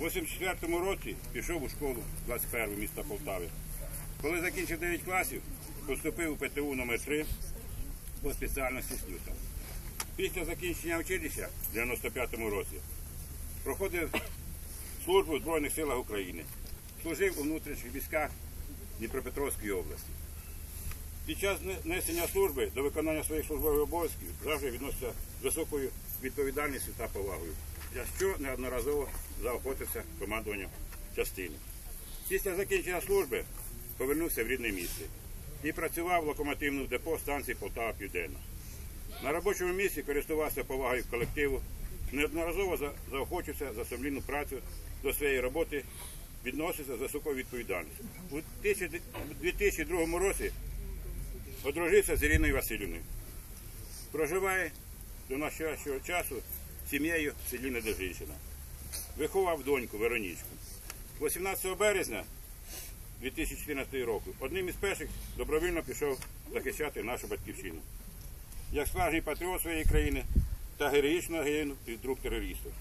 У 84-му році пішов у школу 21 міста Полтави. Коли закінчив 9 класів, поступив у ПТУ номер 3 по спеціальності слюса. Після закінчення училища в 95-му році проходив службу в Збройних силах України. Служив у внутрішніх військах Дніпропетровської області. Під час несення служби до виконання своїх службових обов'язків завжди відноситься з високою відповідальністю та повагою, за що неодноразово заохотився командуванням частини. Після закінчення служби повернувся в рідне місце і працював в локомотивному депо станції Полтава Південна. На робочому місці користувався повагою колективу, неодноразово за- заохочився за сумлінну працю до своєї роботи, відносився з високою відповідальністю. У 2002 році одружився з Іриною Васильівною. Проживає до нашого часу сім'єю в селі Недожинщина. Виховав доньку Веронічку. 18 березня 2014 року одним із перших добровільно пішов захищати нашу батьківщину. Як справжній патріот своєї країни та героїчно гинув під рук терористів.